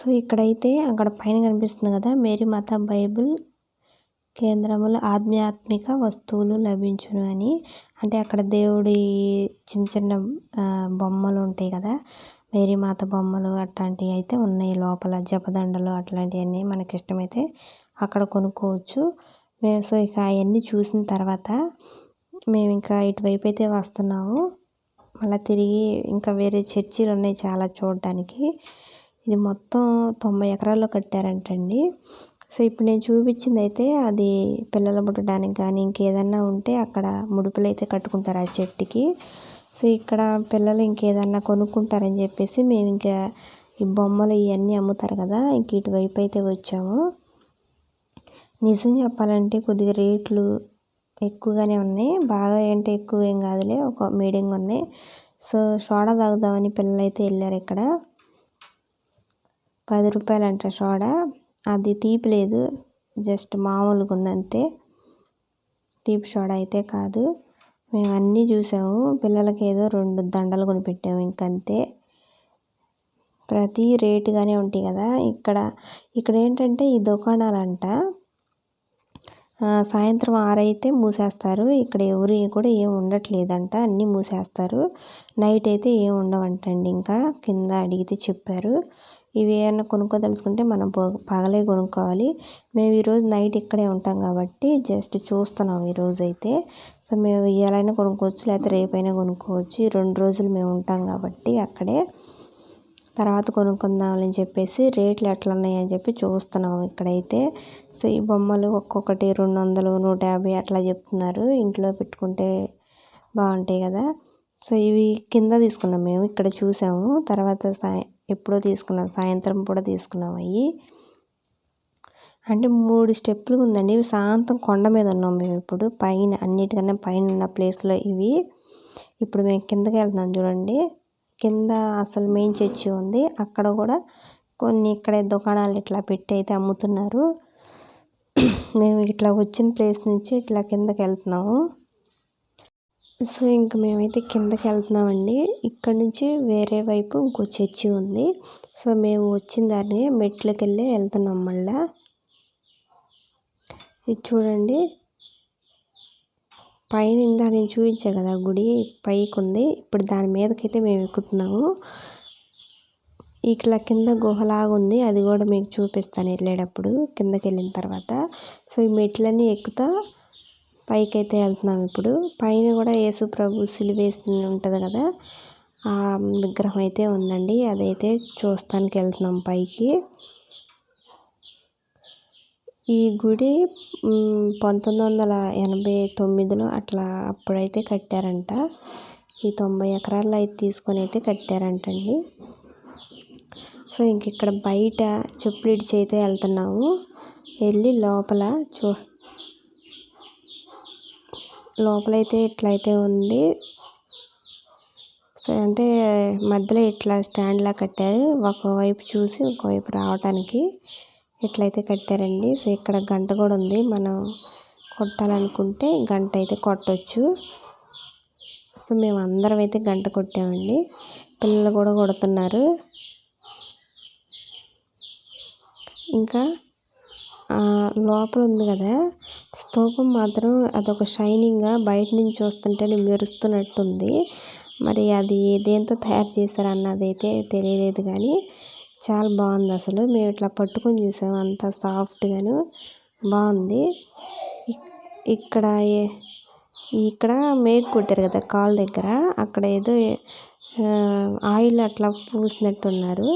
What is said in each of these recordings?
So ఇక్కడైతే అక్కడ పైన కనిపిస్తుంది కదా మేరీ మాత బైబిల్ కేంద్రములు ఆధ్యాత్మిక వస్తువులు లభించును అని. అంటే అక్కడ దేవుడి చిన్న చిన్న బొమ్మలు ఉంటాయి కదా. మేరీమాత బొమ్మలు అట్లాంటివి అయితే ఉన్నాయి లోపల జపదండలు అట్లాంటివన్నీ మనకి ఇష్టమైతే అక్కడ కొనుక్కోవచ్చు. మేము సో ఇక అవన్నీ చూసిన తర్వాత మేము ఇంకా ఇటువైపు అయితే వస్తున్నాము. మళ్ళీ తిరిగి ఇంకా వేరే చర్చిలు ఉన్నాయి చాలా చూడడానికి. ఇది మొత్తం తొంభై ఎకరాల్లో కట్టారంటండి. సో ఇప్పుడు నేను చూపించింది అయితే అది పిల్లలు పుట్టడానికి కానీ ఇంకేదన్నా ఉంటే అక్కడ ముడుపులు అయితే కట్టుకుంటారు ఆ చెట్టుకి. సో ఇక్కడ పిల్లలు ఇంకేదన్నా కొనుక్కుంటారని చెప్పేసి మేము ఇంకా ఈ బొమ్మలు ఇవన్నీ అమ్ముతారు కదా ఇంక ఇటువైపు అయితే వచ్చాము. నిజం చెప్పాలంటే కొద్దిగా రేట్లు ఎక్కువగానే ఉన్నాయి. బాగా ఏంటి ఎక్కువ ఏం కాదులే ఒక మీడియంగా ఉన్నాయి. సో సోడా తాగుదామని పిల్లలు అయితే వెళ్ళారు ఇక్కడ. పది రూపాయలు అంట సోడా. అది తీపి లేదు. జస్ట్ మామూలుగా ఉందంతే తీపి సోడా అయితే కాదు. మేము అన్నీ చూసాము. పిల్లలకి ఏదో రెండు దండలు కొనిపెట్టాము ఇంకంతే. ప్రతి రేటుగానే ఉంటాయి కదా. ఇక్కడ ఇక్కడ ఏంటంటే ఈ దుకాణాలంట. సాయంత్రం ఆరైతే మూసేస్తారు. ఇక్కడ ఎవరు కూడా ఏం ఉండట్లేదంట. అన్నీ మూసేస్తారు. నైట్ అయితే ఏం ఉండవంటండి ఇంకా. కింద అడిగితే చెప్పారు. ఇవి ఏమైనా కొనుక్కోదలుచుకుంటే మనం పగలే కొనుక్కోవాలి. మేము ఈరోజు నైట్ ఇక్కడే ఉంటాం కాబట్టి జస్ట్ చూస్తున్నాం ఈరోజు అయితే. సో మేము ఇవాళైనా కొనుక్కోవచ్చు లేకపోతే రేపైనా కొనుక్కోవచ్చు. రెండు రోజులు మేము ఉంటాం కాబట్టి అక్కడే. తర్వాత కొనుక్కుందామని చెప్పేసి రేట్లు ఎట్లా ఉన్నాయని చెప్పి చూస్తున్నాం ఇక్కడైతే. సో ఈ బొమ్మలు ఒక్కొక్కటి రెండు వందలు నూట యాభై అట్లా చెప్తున్నారు. ఇంట్లో పెట్టుకుంటే బాగుంటాయి కదా. సో ఇవి కింద తీసుకున్నాం మేము ఇక్కడ చూసాము. తర్వాత సాయ ఎప్పుడో తీసుకున్నాం సాయంత్రం కూడా తీసుకున్నాం అవి అంటే మూడు స్టెప్పులు ఉందండి. సాయంత్రం కొండ మీద ఉన్నాం మేము ఇప్పుడు. పైన అన్నిటికన్నా పైన ఉన్న ప్లేస్లో ఇవి. ఇప్పుడు మేము కిందకి వెళ్తున్నాం చూడండి. కింద అసలు మెయిన్ చర్చి ఉంది. అక్కడ కూడా కొన్ని ఇక్కడే దుకాణాలు ఇట్లా పెట్టి అయితే అమ్ముతున్నారు. మేము ఇట్లా వచ్చిన ప్లేస్ నుంచి ఇట్లా కిందకి వెళ్తున్నాము. సో ఇంక మేమైతే కిందకి వెళ్తున్నామండి. ఇక్కడ నుంచి వేరే వైపు ఇంకో చర్చి ఉంది. సో మేము వచ్చిన దాన్ని మెట్లకి వెళ్ళి వెళ్తున్నాం మళ్ళా. ఇది చూడండి. పైన ఇందా నేను చూపించా కదా గుడి పైకి ఉంది ఇప్పుడు దాని మీదకైతే మేము ఎక్కుతున్నాము. ఇట్లా కింద గుహలాగా ఉంది అది కూడా మీకు చూపిస్తాను వెళ్ళేటప్పుడు కిందకి వెళ్ళిన తర్వాత. సో ఈ మెట్లన్నీ ఎక్కుతా పైకి అయితే వెళ్తున్నాం ఇప్పుడు. పైన కూడా యేసు ప్రభు సిలివేసి ఉంటుంది కదా. ఆ విగ్రహం అయితే ఉందండి. అదైతే చూస్తానికి వెళ్తున్నాం పైకి. ఈ గుడి పంతొమ్మిది వందల ఎనభై తొమ్మిదిలో అట్లా అప్పుడైతే కట్టారంట. ఈ తొంభై ఎకరాల్లో అయితే తీసుకొని అయితే కట్టారంటండి. సో ఇంక ఇక్కడ బయట చెప్పులు ఇడిచి అయితే వెళ్తున్నాము. వెళ్ళి లోపల చూ లోపలైతే ఇట్లయితే ఉంది. సో అంటే మధ్యలో ఇట్లా స్టాండ్లా కట్టారు. ఒకవైపు చూసి ఒకవైపు రావటానికి ఇట్లయితే కట్టారండి. సో ఇక్కడ గంట కూడా ఉంది. మనం కొట్టాలనుకుంటే గంట అయితే కొట్టవచ్చు సో మేము అందరం అయితే గంట కొట్టామండి. పిల్లలు కూడా కొడుతున్నారు. ఇంకా లోపల ఉంది కదా. స్తూపం మాత్రం అదొక షైనింగ్గా బయట నుంచి చూస్తుంటే మెరుస్తున్నట్టుంది. మరి అది దేంతో తయారు చేశారన్నది అయితే తెలియలేదు కానీ చాలా బాగుంది అసలు. మేము ఇట్లా పట్టుకొని చూసాము అంత సాఫ్ట్గాను బాగుంది. ఇక్కడ ఇక్కడ మేక్ కొట్టారు కదా కాలు దగ్గర. అక్కడ ఏదో ఆయిల్ అట్లా పూసినట్టున్నారు.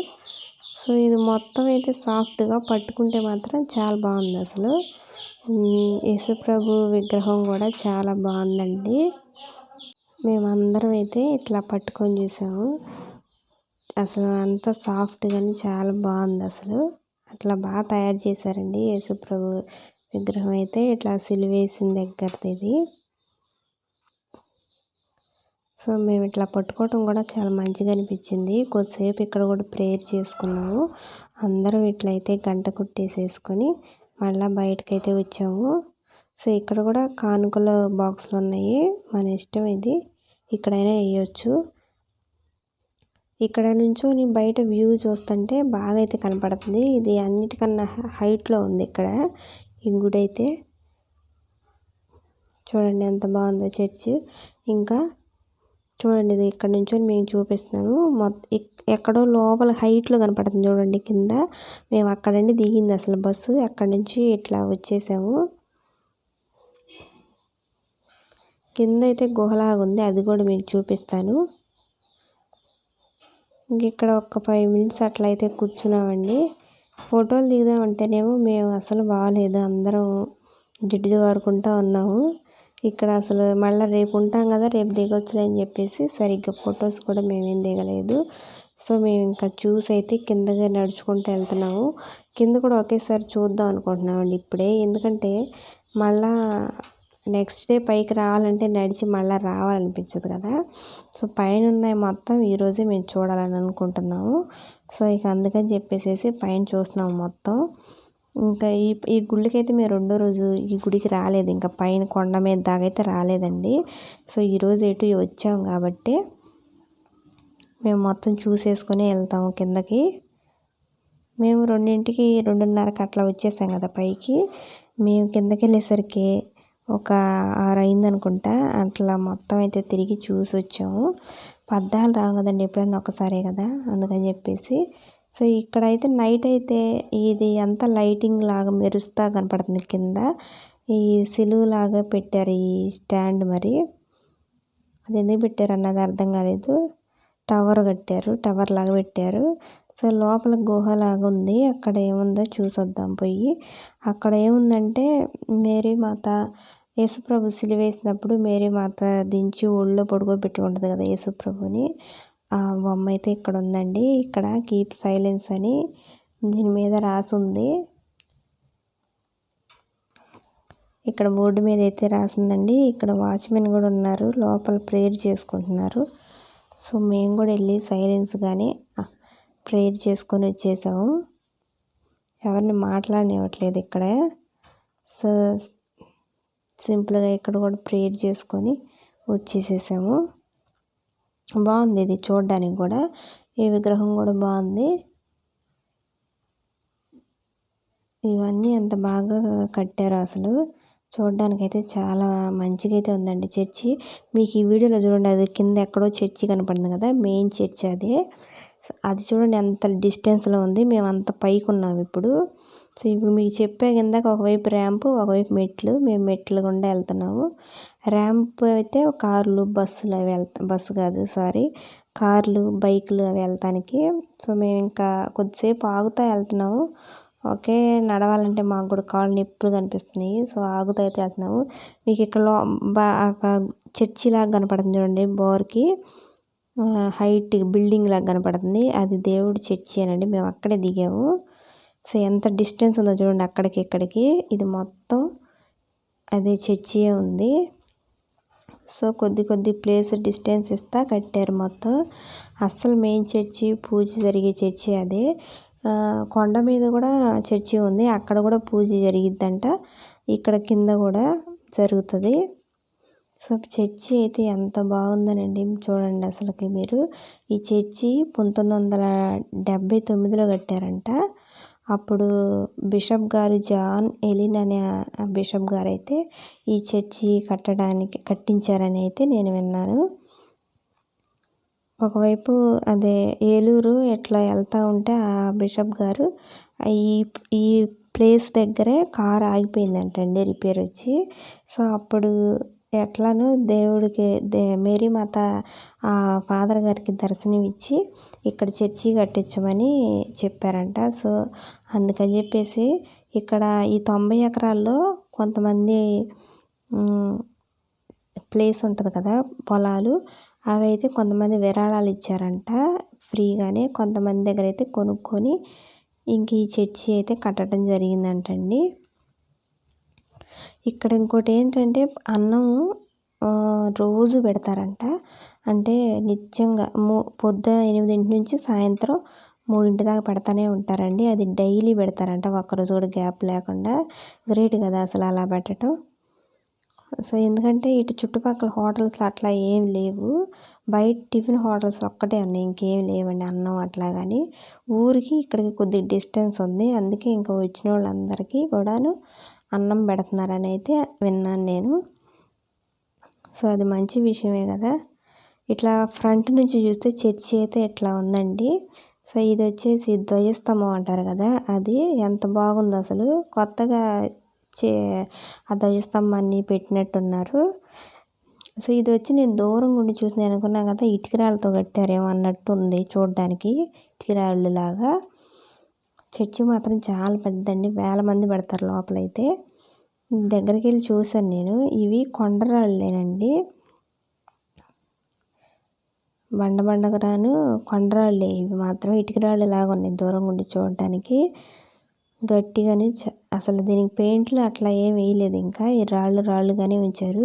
సో ఇది మొత్తం అయితే సాఫ్ట్గా పట్టుకుంటే మాత్రం చాలా బాగుంది అసలు. యేసుప్రభు విగ్రహం కూడా చాలా బాగుందండి. మేమందరం అయితే ఇట్లా పట్టుకొని చూసాము. అసలు అంత సాఫ్ట్గాని చాలా బాగుంది అసలు. అట్లా బాగా తయారు చేశారండి యేసుప్రభు విగ్రహం అయితే. ఇట్లా సిలివేసిన దగ్గరది ఇది. సో మేము ఇట్లా పట్టుకోవటం కూడా చాలా మంచిగా అనిపించింది. కొద్దిసేపు ఇక్కడ కూడా ప్రేయర్ చేసుకున్నాము. అందరం ఇట్లయితే గంట కుట్టేసేసుకొని మళ్ళీ బయటకైతే వచ్చాము. సో ఇక్కడ కూడా కానుకల బాక్సులు ఉన్నాయి. మన ఇష్టం ఇది. ఇక్కడైనా వేయచ్చు. ఇక్కడ నుంచొని బయట వ్యూ చూస్తుంటే బాగా అయితే కనపడుతుంది. ఇది అన్నిటికన్నా హైట్లో ఉంది ఇక్కడ. ఈ గుడి అయితే చూడండి ఎంత బాగుందో చర్చి. ఇంకా చూడండి ఇది ఇక్కడ నుంచో మేము చూపిస్తున్నాను మొత్తం ఎక్కడో లోపల హైట్లో కనపడుతుంది చూడండి కింద. మేము అక్కడ నుండి దిగింది అసలు బస్సు. అక్కడ నుంచి ఇట్లా వచ్చేసాము. కింద అయితే గుహలాగా ఉంది అది కూడా మీకు చూపిస్తాను. ఇంక ఇక్కడ ఒక ఫైవ్ మినిట్స్ అట్లా అయితే కూర్చున్నామండి. ఫోటోలు దిగుదామంటేనేమో మేము అసలు బాగాలేదు అందరం జిడ్డు కారుకుంటా ఉన్నాము. ఇక్కడ అసలు మళ్ళీ రేపు ఉంటాం కదా రేపు దిగొచ్చులే అని చెప్పేసి సరిగ్గా ఫొటోస్ కూడా మేమేం దిగలేదు. సో మేము ఇంకా చూసి అయితే కిందగా నడుచుకుంటూ వెళ్తున్నాము. కింద కూడా ఒకేసారి చూద్దాం అనుకుంటున్నామండి ఇప్పుడే. ఎందుకంటే మళ్ళా నెక్స్ట్ డే పైకి రావాలంటే నడిచి మళ్ళీ రావాలనిపించదు కదా. సో పైన ఉన్నాయి మొత్తం ఈరోజే మేము చూడాలని అనుకుంటున్నాము. సో ఇక అందుకని చెప్పేసేసి పైన చూస్తున్నాము మొత్తం. ఇంకా ఈ ఈ గుళ్ళకైతే అయితే మేము రెండో రోజు ఈ గుడికి రాలేదు. ఇంకా పైన కొండ మీద దాగైతే రాలేదండి. సో ఈరోజు ఎటు వచ్చాం కాబట్టి మేము మొత్తం చూసేసుకొని వెళ్తాము కిందకి. మేము రెండింటికి రెండున్నరకి అట్లా వచ్చేసాం కదా పైకి. మేము కిందకి వెళ్ళేసరికి ఒక ఆరు అయింది అనుకుంటా. అట్లా మొత్తం అయితే తిరిగి చూసి వచ్చాము పద్దాలు రావు కదండి ఎప్పుడైనా ఒకసారే కదా అందుకని చెప్పేసి. సో ఇక్కడైతే నైట్ అయితే ఇది అంతా లైటింగ్ లాగా మెరుస్తా కనపడుతుంది కింద. ఈ సిలువు లాగా పెట్టారు ఈ స్టాండ్ మరి. అది ఎందుకు పెట్టారు అన్నది అర్థం కాలేదు. టవర్ కట్టారు టవర్ లాగా పెట్టారు. సో లోపల గుహలాగా ఉంది. అక్కడ ఏముందో చూసొద్దాం పోయి. అక్కడ ఏముందంటే మేరీ మాత యేసుప్రభు సిలివేసినప్పుడు మేరీ మాత దించి ఒళ్ళో పడుకోబెట్టి ఉంటుంది కదా యేసుప్రభుని. బొమ్మ అయితే ఇక్కడ ఉందండి ఇక్కడ కీప్ సైలెన్స్ అని దీని మీద రాసి ఉంది ఇక్కడ బోర్డు మీద అయితే రాసిందండి. ఇక్కడ వాచ్మెన్ కూడా ఉన్నారు. లోపల ప్రేయర్ చేసుకుంటున్నారు. సో మేము కూడా వెళ్ళి సైలెన్స్గానే ప్రేయర్ చేసుకొని వచ్చేసాము. ఎవరిని మాట్లాడనివ్వట్లేదు ఇక్కడ. సో సింపుల్గా ఇక్కడ కూడా ప్రేయర్ చేసుకొని వచ్చేసేసాము. బాగుంది ఇది చూడడానికి కూడా. ఈ విగ్రహం కూడా బాగుంది. ఇవన్నీ అంత బాగా కట్టారు అసలు. చూడడానికైతే చాలా మంచిగా అయితే ఉందండి చర్చి. మీకు ఈ వీడియోలో చూడండి అది కింద ఎక్కడో చర్చి కనపడింది కదా మెయిన్ చర్చి అదే. అది చూడండి ఎంత డిస్టెన్స్లో ఉంది మేము అంత పైకి ఉన్నాం ఇప్పుడు. సో ఇప్పుడు మీకు చెప్పే కిందకి ఒకవైపు ర్యాంపు ఒకవైపు మెట్లు. మేము మెట్లు గుండా వెళ్తున్నాము. ర్యాంప్ అయితే కార్లు బస్సులు అవి వెళ్తా బస్సు కాదు సారీ. కార్లు బైకులు అవి వెళ్తానికి. సో మేము ఇంకా కొద్దిసేపు ఆగుతూ వెళ్తున్నాము. ఓకే నడవాలంటే మాకు కూడా కాళ్ళు నొప్పులు కనిపిస్తున్నాయి. సో ఆగుతూ అయితే వెళ్తున్నాము. మీకు ఇక్కడ చర్చి లాగా కనపడుతుంది చూడండి బోర్కి. హైట్ బిల్డింగ్ లాగా కనపడుతుంది. అది దేవుడి చర్చి అనండి. మేము అక్కడే దిగాము. సో ఎంత డిస్టెన్స్ ఉందో చూడండి అక్కడికి ఇక్కడికి. ఇది మొత్తం అదే చర్చియే ఉంది. సో కొద్ది కొద్ది ప్లేస్ డిస్టెన్స్ ఇస్తా కట్టారు మొత్తం. అస్సలు మెయిన్ చర్చి పూజ జరిగే చర్చి అదే. కొండ మీద కూడా చర్చి ఉంది. అక్కడ కూడా పూజ జరిగిద్దంట. ఇక్కడ కింద కూడా జరుగుతుంది. సో చర్చి అయితే ఎంత బాగుందనండి చూడండి అసలుకి మీరు. ఈ చర్చి పంతొమ్మిది వందల డెబ్భై తొమ్మిదిలో కట్టారంట. అప్పుడు బిషప్ గారు జాన్ ఎలిన్ అనే బిషప్ గారు అయితే ఈ చర్చి కట్టడానికి కట్టించారని అయితే నేను విన్నాను. ఒకవైపు అదే ఏలూరు ఎట్లా వెళ్తూ ఉంటే ఆ బిషప్ గారు ఈ ఈ ప్లేస్ దగ్గరే కార్ ఆగిపోయిందంటండి రిపేర్ వచ్చి. సో అప్పుడు ఎట్లానో దేవుడికి దే మేరీ మాత ఆ ఫాదర్ గారికి దర్శనం ఇచ్చి ఇక్కడ చర్చి కట్టించమని చెప్పారంట. సో అందుకని చెప్పేసి ఇక్కడ ఈ తొంభై ఎకరాల్లో కొంతమంది ప్లేస్ ఉంటుంది కదా పొలాలు అవి అయితే కొంతమంది విరాళాలు ఇచ్చారంట ఫ్రీగానే. కొంతమంది దగ్గర అయితే కొనుక్కొని ఇంక ఈ చర్చి అయితే కట్టడం జరిగిందంటండి. ఇక్కడ ఇంకోటి ఏంటంటే అన్నం రోజు పెడతారంట. అంటే నిత్యంగా మూ పొద్దు ఎనిమిదింటి నుంచి సాయంత్రం మూడింటి దాకా పెడతానే ఉంటారండి. అది డైలీ పెడతారంట. ఒక్కరోజు కూడా గ్యాప్ లేకుండా. గ్రేట్ కదా అసలు అలా పెట్టడం సో ఎందుకంటే ఇటు చుట్టుపక్కల హోటల్స్ అట్లా ఏం లేవు. బయట టిఫిన్ హోటల్స్ ఒక్కటే ఉన్నాయి. ఇంకేం లేవండి అన్నం అట్లా కానీ ఊరికి ఇక్కడికి కొద్ది డిస్టెన్స్ ఉంది. అందుకే ఇంకా వచ్చిన వాళ్ళందరికీ కూడాను అన్నం పెడుతున్నారని అయితే విన్నాను నేను. సో అది మంచి విషయమే కదా. ఇట్లా ఫ్రంట్ నుంచి చూస్తే చర్చి అయితే ఇట్లా ఉందండి. సో ఇది వచ్చేసి ధ్వజస్తంభం అంటారు కదా. అది ఎంత బాగుందో అసలు. కొత్తగా చే ఆ ధ్వజస్తంభాన్ని పెట్టినట్టున్నారు. సో ఇది వచ్చి నేను దూరం గుండి చూసి నేను అనుకున్నాను కదా ఇటుకరాళ్ళతో కట్టారేమో అన్నట్టు ఉంది చూడడానికి. ఇటుకరాళ్ళు లాగా చర్చి మాత్రం చాలా పెద్దదండి. వేల మంది పెడతారు లోపలైతే. దగ్గరికి వెళ్ళి చూశాను నేను. ఇవి కొండరాళ్ళేనండి. బండ బండగరాను కొండరాళ్ళే. ఇవి మాత్రం ఇటుకరాళ్ళు లాగా ఉన్నాయి దూరం ఉండి చూడటానికి. గట్టిగానే అసలు దీనికి పెయింట్లు అట్లా ఏం వేయలేదు ఇంకా. ఈ రాళ్ళు రాళ్ళుగానే ఉంచారు.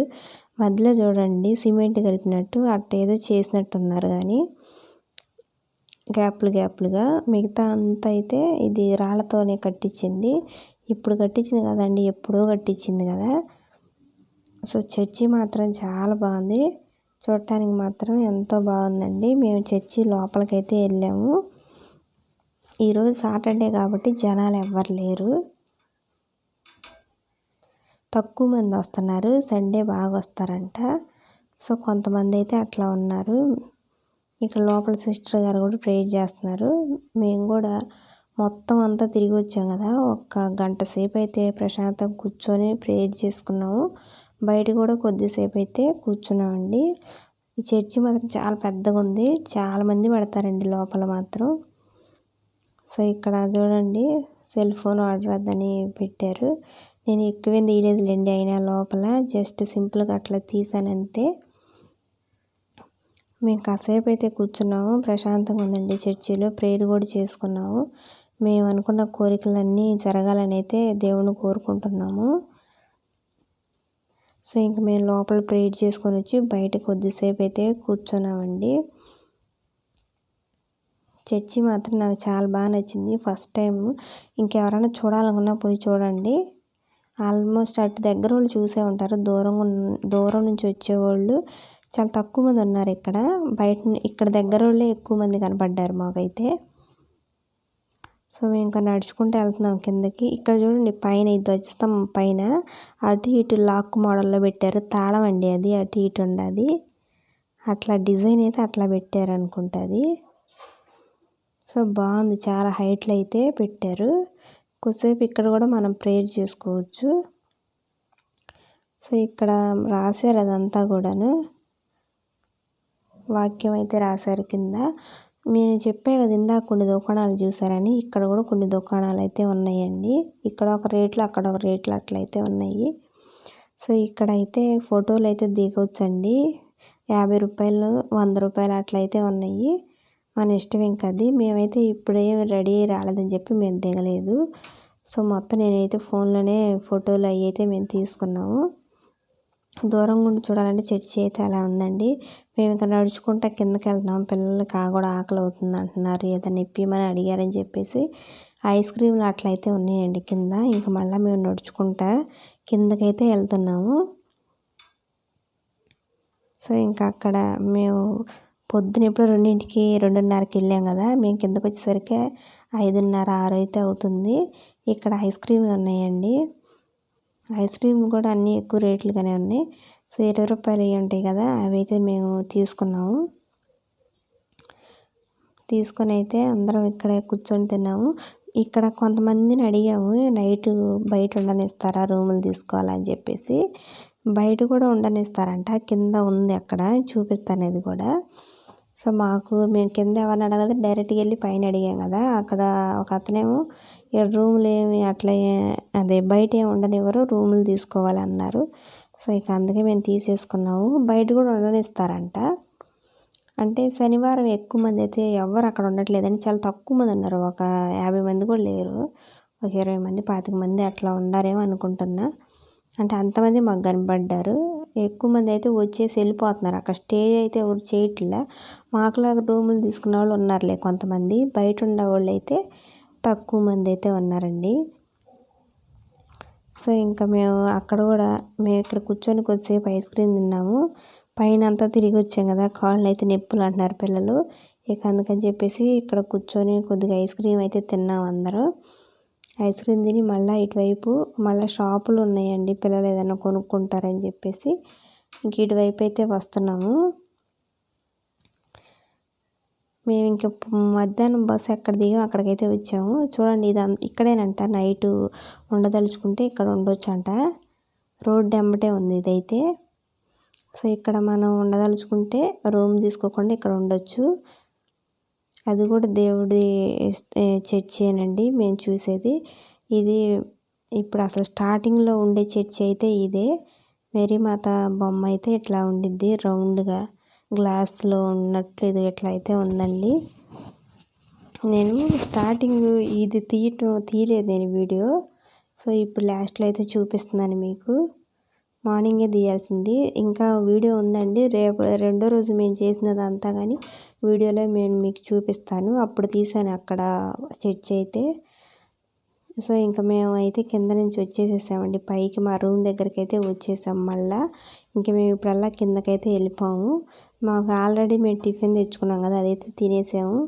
మధ్యలో చూడండి సిమెంట్ కలిపినట్టు అట్ట ఏదో చేసినట్టున్నారు కానీ. గ్యాప్లు గ్యాప్లుగా మిగతా అంతా అయితే ఇది రాళ్ళతోనే కట్టించింది. ఇప్పుడు కట్టించింది కదండి ఎప్పుడో కట్టించింది కదా. సో చర్చి మాత్రం చాలా బాగుంది. చూడటానికి మాత్రం ఎంతో బాగుందండి. మేము చర్చి లోపలికైతే వెళ్ళాము. ఈరోజు సాటర్డే కాబట్టి జనాలు ఎవ్వరు లేరు. తక్కువ మంది వస్తున్నారు. సండే బాగా వస్తారంట. సో కొంతమంది అయితే అట్లా ఉన్నారు. ఇక్కడ లోపల సిస్టర్ గారు కూడా ప్రేయర్ చేస్తున్నారు. మేము కూడా మొత్తం అంతా తిరిగి వచ్చాం కదా. ఒక గంట సేపు అయితే ప్రశాంతం కూర్చొని ప్రేయర్ చేసుకున్నాము. బయట కూడా కొద్దిసేపు అయితే కూర్చున్నామండి. ఈ చర్చి మాత్రం చాలా పెద్దగా ఉంది. చాలామంది పెడతారండి లోపల మాత్రం. సో ఇక్కడ చూడండి సెల్ ఫోన్ ఆర్డర్ అద్దని పెట్టారు. నేను ఎక్కువేం తీయలేదులేండి అయినా లోపల. జస్ట్ సింపుల్గా అట్లా తీసాను అంతే. మేము కాసేపు అయితే కూర్చున్నాము. ప్రశాంతంగా ఉందండి చర్చిలో. ప్రేయర్ కూడా చేసుకున్నాము. మేము అనుకున్న కోరికలన్నీ జరగాలని అయితే దేవుని కోరుకుంటున్నాము. సో ఇంక మేము లోపల ప్రేయర్ చేసుకొని వచ్చి బయట కొద్దిసేపు అయితే కూర్చున్నామండి. చర్చి మాత్రం నాకు చాలా బాగా నచ్చింది. First time. ఇంకెవరైనా చూడాలనుకున్నా పోయి చూడండి. ఆల్మోస్ట్ అటు దగ్గర వాళ్ళు చూసే ఉంటారు. దూరం దూరం నుంచి వచ్చేవాళ్ళు చాలా తక్కువ మంది ఉన్నారు ఇక్కడ. బయట ఇక్కడ దగ్గర వాళ్ళే ఎక్కువ మంది కనపడ్డారు మాకైతే. సో మేము ఇంకా నడుచుకుంటూ వెళ్తున్నాం కిందకి. ఇక్కడ చూడండి పైన ఇది ధ్వజస్తంభం పైన అటు ఇటు లాక్ మోడల్లో పెట్టారు. తాళం అండి అది అటు ఇటు ఉండదు. అట్లా డిజైన్ అయితే అట్లా పెట్టారు అనుకుంటుంది సో బాగుంది. చాలా హైట్లు అయితే పెట్టారు. కొద్దిసేపు ఇక్కడ కూడా మనం ప్రేయర్ చేసుకోవచ్చు. సో ఇక్కడ రాశారు అదంతా కూడాను. వాక్యం అయితే రాశారు కింద. నేను చెప్పే కదా ఇందాక కొన్ని దుకాణాలు చూసారని ఇక్కడ కూడా కొన్ని దుకాణాలు అయితే ఉన్నాయండి. ఇక్కడ ఒక రేట్లు అక్కడ ఒక రేట్లు అట్లయితే ఉన్నాయి. సో ఇక్కడ అయితే ఫోటోలు అయితే దిగవచ్చండి యాభై రూపాయలు వంద రూపాయలు అట్లయితే ఉన్నాయి. మన ఇష్టం ఇంకా అది. మేమైతే ఇప్పుడే రెడీ రాలేదని చెప్పి మేము దిగలేదు. సో మొత్తం నేనైతే ఫోన్లోనే ఫోటోలు అవి అయితే మేము తీసుకున్నాము. దూరం ఉండి చూడాలంటే చర్చి అయితే అలా ఉందండి. మేము ఇక్కడ నడుచుకుంటా కిందకి వెళ్తున్నాం. పిల్లలు ఆ కూడా ఆకలి అవుతుంది అంటున్నారు. ఏదైనా ఇప్పిమని అడిగారని చెప్పేసి ఐస్ క్రీమ్లు అట్లయితే ఉన్నాయండి కింద. ఇంకా మళ్ళీ మేము నడుచుకుంటా కిందకైతే వెళ్తున్నాము. సో ఇంకా అక్కడ మేము పొద్దున ఎప్పుడు రెండింటికి రెండున్నరకి వెళ్ళాం కదా. మేము కిందకు వచ్చేసరికి ఐదున్నర ఆరు అయితే అవుతుంది. ఇక్కడ ఐస్ క్రీమ్లు ఉన్నాయండి. ఐస్ క్రీమ్ కూడా అన్నీ ఎక్కువ రేట్లుగానే ఉన్నాయి. సో ఇరవై రూపాయలు అవి ఉంటాయి కదా అవి అయితే మేము తీసుకున్నాము. తీసుకొని అయితే అందరం ఇక్కడ కూర్చొని తిన్నాము. ఇక్కడ కొంతమందిని అడిగాము నైట్ బయట ఉండనిస్తారా? రూములు తీసుకోవాలని చెప్పేసి. బయట కూడా ఉండనిస్తారంట కింద ఉంది అక్కడ చూపిస్తాను అది కూడా. సో మాకు మేము కింద ఎవరిని అడగలేదు డైరెక్ట్గా వెళ్ళి పైన అడిగాం కదా. అక్కడ ఒక అతనేమో రూములు ఏమి అట్లా అదే బయట ఏమి ఉండనివ్వరు రూములు తీసుకోవాలన్నారు సో ఇక అందుకే మేము తీసేసుకున్నాము. బయట కూడా ఉండనిస్తారంట. అంటే శనివారం ఎక్కువ మంది అయితే ఎవరు అక్కడ ఉండట్లేదని చాలా తక్కువ మంది ఉన్నారు. ఒక యాభై మంది కూడా లేరు. ఒక ఇరవై మంది పాతిక మంది అట్లా ఉండారేమో అనుకుంటున్నా. అంటే అంతమంది మాకు కనపడ్డారు. ఎక్కువ మంది అయితే వచ్చేసి వెళ్ళిపోతున్నారు. అక్కడ స్టే అయితే ఎవరు చేయట్లే. మాకులాగా రూములు తీసుకున్న వాళ్ళు ఉన్నారులే కొంతమంది. బయట ఉన్న వాళ్ళు అయితే తక్కువ మంది అయితే ఉన్నారండి. సో ఇంకా మేము అక్కడ కూడా మేము ఇక్కడ కూర్చొని కొద్దిసేపు ఐస్ క్రీమ్ తిన్నాము. పైన అంతా తిరిగి వచ్చాం కదా. కాళ్ళు అయితే నొప్పులు అంటున్నారు పిల్లలు. ఇక అందుకని చెప్పేసి ఇక్కడ కూర్చొని కొద్దిగా ఐస్ క్రీమ్ అయితే తిన్నాం అందరూ. ఐస్ క్రీమ్ తిని మళ్ళీ ఇటువైపు మళ్ళీ షాపులు ఉన్నాయండి పిల్లలు ఏదైనా కొనుక్కుంటారని చెప్పేసి. ఇంక ఇటువైపు అయితే వస్తున్నాము. మేము ఇంకా మధ్యాహ్నం బస్సు ఎక్కడ దిగాం అక్కడికైతే వచ్చాము. చూడండి ఇది ఇక్కడేనంట. నైట్ ఉండదలుచుకుంటే ఇక్కడ ఉండొచ్చు అంట రోడ్ ఎంబటే ఉంది ఇదైతే. సో ఇక్కడ మనం ఉండదలుచుకుంటే రూమ్ తీసుకోకుండా ఇక్కడ ఉండొచ్చు. అది కూడా దేవుడి చర్చేనండి. మేము చూసేది. ఇది ఇప్పుడు అసలు స్టార్టింగ్లో ఉండే చర్చి అయితే ఇదే. మేరీమాత బొమ్మ అయితే ఇట్లా ఉండిద్ది రౌండ్గా. గ్లాస్లో ఉన్నట్లు ఇది ఎట్లా అయితే ఉందండి. నేను స్టార్టింగ్ ఇది తీయటం తీయలేదు నేను వీడియో. సో ఇప్పుడు లాస్ట్లో అయితే చూపిస్తున్నాను మీకు. మార్నింగే తీయాల్సింది. ఇంకా వీడియో ఉందండి. రేపు రెండో రోజు మేము చేసినదంతా కానీ వీడియోలో నేను మీకు చూపిస్తాను. అప్పుడు తీసాను అక్కడ చర్చ్ అయితే. సో ఇంకా మేము అయితే కింద నుంచి వచ్చేసేసామండి. పైకి మా రూమ్ దగ్గరికి అయితే వచ్చేసాం మళ్ళీ. ఇంకా మేము ఇప్పుడల్లా కిందకైతే వెళ్ళిపోము. మాకు ఆల్రెడీ మేము టిఫిన్ తెచ్చుకున్నాం కదా అదైతే తినేసాము.